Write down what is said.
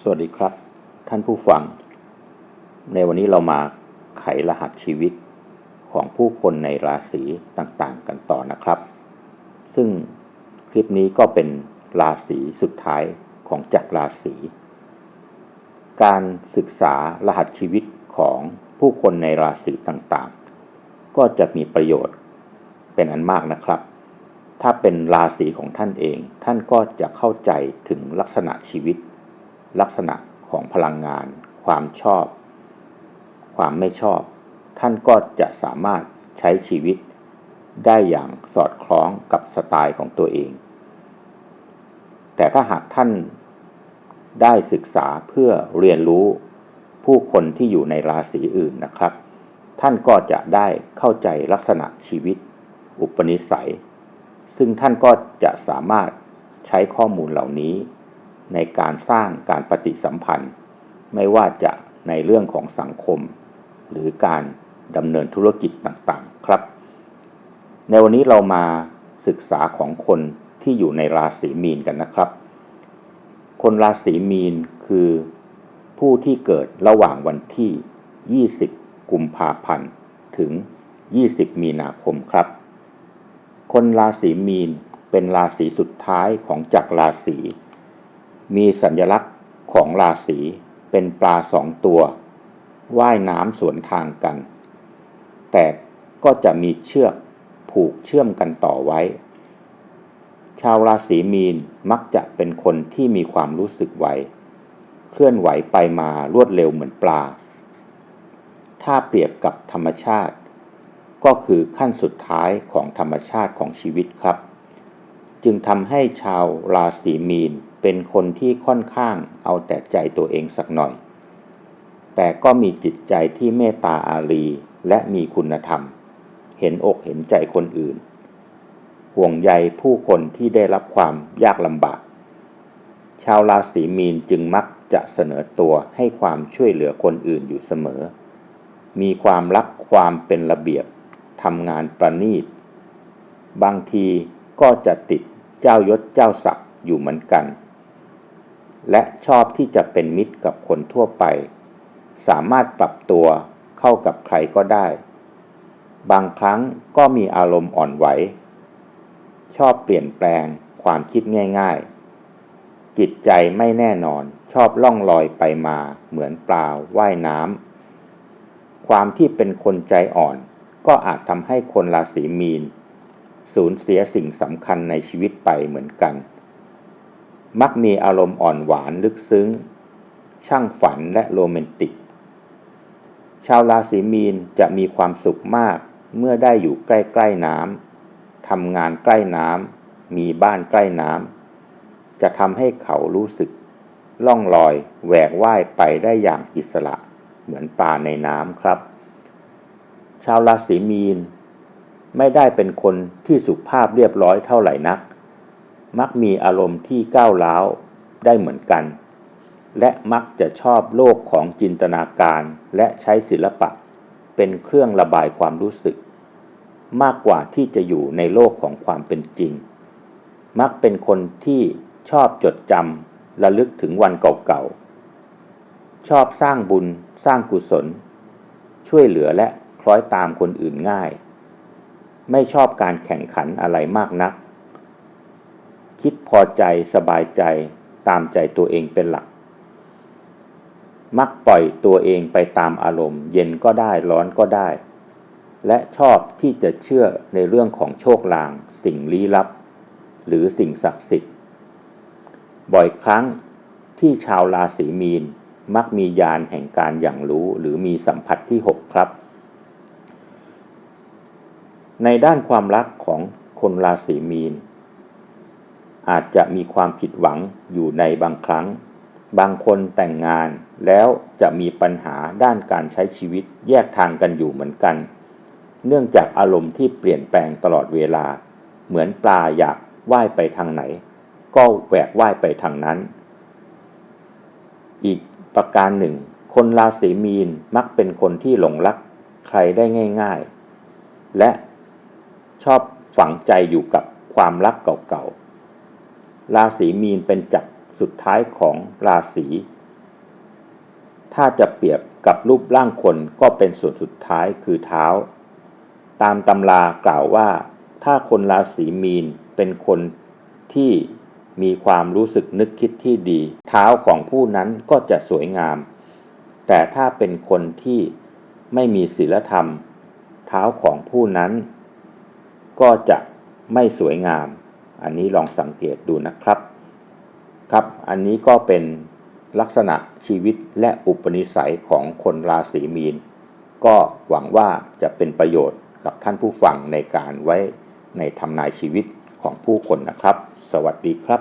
สวัสดีครับ ท่านผู้ฟัง ในวันนี้เรามาไขรหัสชีวิตของผู้คนในราศีต่างๆ กันต่อนะครับ ซึ่งคลิปนี้ก็เป็นราศีสุดท้ายของจักรราศีการศึกษารหัสชีวิตของผู้คนในราศีต่างๆ ก็จะมีประโยชน์เป็นอันมากนะครับ ถ้าเป็นราศีของท่านเอง ท่านก็จะเข้าใจถึงลักษณะชีวิต ลักษณะของพลังงาน ความชอบ ความไม่ชอบ ท่านก็จะสามารถใช้ชีวิต ได้อย่างสอดคล้องกับสไตล์ของตัวเอง แต่ถ้าหากท่านได้ศึกษาเพื่อเรียนรู้ผู้คนที่อยู่ในราศีอื่นนะครับ ท่านก็จะได้เข้าใจลักษณะชีวิต อุปนิสัย ซึ่งท่านก็จะสามารถใช้ข้อมูลเหล่านี้ ในการสร้างการปฏิสัมพันธ์ ไม่ว่าจะในเรื่องของสังคม หรือการดำเนินธุรกิจต่างๆครับ ในวันนี้เรามาศึกษาของคนที่อยู่ในราศีมีนกันนะครับ คนราศีมีนคือผู้ที่เกิดระหว่างวันที่ 20 กุมภาพันธ์ ถึง 20 มีนาคมครับ คนราศีมีนเป็นราศีสุดท้ายของจักรราศี มีสัญลักษณ์ของราศีเป็นปลาสองตัวว่ายน้ำสวนทางกัน แต่ก็จะมีเชือกผูกเชื่อมกันต่อไว้ ชาวราศีมีนมักจะเป็นคนที่มีความรู้สึกไว เคลื่อนไหวไปมารวดเร็วเหมือนปลา ถ้าเปรียบกับธรรมชาติ ก็คือขั้นสุดท้ายของธรรมชาติของชีวิตครับ จึงทำให้ชาวราศีมีน เป็นคนที่ค่อนข้างเอาแต่ใจตัวเองสักหน่อย แต่ก็มีจิตใจที่เมตตาอารีและมีคุณธรรม เห็นอกเห็นใจคนอื่น ห่วงใยผู้คนที่ได้รับความยากลำบาก ชาวราศีมีนจึงมักจะเสนอตัวให้ความช่วยเหลือคนอื่นอยู่เสมอ มีความรักความเป็นระเบียบทำงานประณีต บางทีก็จะติดเจ้ายศเจ้าศักดิ์อยู่เหมือนกัน และชอบที่จะเป็นมิตรกับคนทั่วไป สามารถปรับตัวเข้ากับใครก็ได้ บางครั้งก็มีอารมณ์อ่อนไหว ชอบเปลี่ยนแปลงความคิดง่าย ๆ จิตใจไม่แน่นอนชอบล่องลอยไปมาเหมือนปลาว่ายน้ำ ความที่เป็นคนใจอ่อนก็อาจทำให้คนราศีมีน สูญเสียสิ่งสำคัญในชีวิตไปเหมือนกัน มักมีอารมณ์อ่อนหวานลึกซึ้ง ช่างฝันและโรแมนติก ชาวราศีมีนจะมีความสุขมากเมื่อได้อยู่ใกล้ ๆน้ำทำงานใกล้น้ำมีบ้านใกล้น้ำจะทำให้เขารู้สึก ล่องลอยแหวกว่ายไปได้อย่างอิสระเหมือนปลาในน้ำครับ ชาวราศีมีน ไม่ได้เป็นคนที่สุภาพเรียบร้อยเท่าไหร่นัก มักมีอารมณ์ที่ก้าวร้าวได้เหมือนกัน และมักจะชอบโลกของจินตนาการและใช้ศิลปะ เป็นเครื่องระบายความรู้สึก มากกว่าที่จะอยู่ในโลกของความเป็นจริง มักเป็นคนที่ชอบจดจำระลึกถึงวันเก่าๆ ชอบสร้างบุญสร้างกุศล ช่วยเหลือและคล้อยตามคนอื่นง่าย ไม่ชอบการแข่งขันอะไรมากนัก คิดพอใจสบายใจตามใจตัวเองเป็นหลัก มักปล่อยตัวเองไปตามอารมณ์ เย็นก็ได้ร้อนก็ได้ และชอบที่จะเชื่อในเรื่องของโชคลาง สิ่งลี้ลับ หรือสิ่งศักดิ์สิทธิ์ บ่อยครั้งที่ชาวราศีมีนมักมียานแห่งการอย่างรู้หรือมีสัมผัสที่ 6 ครับ ในด้านความรักของคนราศีมีน อาจจะมีความผิดหวังอยู่ในบางครั้ง บางคนแต่งงานแล้วจะมีปัญหาด้านการใช้ชีวิตแยกทางกันอยู่เหมือนกัน เนื่องจากอารมณ์ที่เปลี่ยนแปลงตลอดเวลา เหมือนปลาอยากว่ายไปทางไหน ก็แหวกว่ายไปทางนั้น อีกประการหนึ่ง คนราศีมีนมักเป็นคนที่หลงรักใครได้ง่าย ๆ และชอบฝังใจอยู่กับความรักเก่าๆ ราศีมีนเป็นจักรสุดท้ายของราศีถ้าจะเปรียบกับรูปร่างคนก็เป็นส่วนสุดท้ายคือเท้า ตามตำรากล่าวว่า ถ้าคนราศีมีนเป็นคนที่มีความรู้สึกนึกคิดที่ดี เท้าของผู้นั้นก็จะสวยงาม แต่ถ้าเป็นคนที่ไม่มีศีลธรรม เท้าของผู้นั้น ก็จะไม่สวยงาม อันนี้ลองสังเกตดูนะครับ ครับ อันนี้ก็เป็นลักษณะชีวิตและอุปนิสัยของคนราศีมีน ก็หวังว่าจะเป็นประโยชน์กับท่านผู้ฟังในการไว้ในทำนายชีวิตของผู้คนนะครับ สวัสดีครับ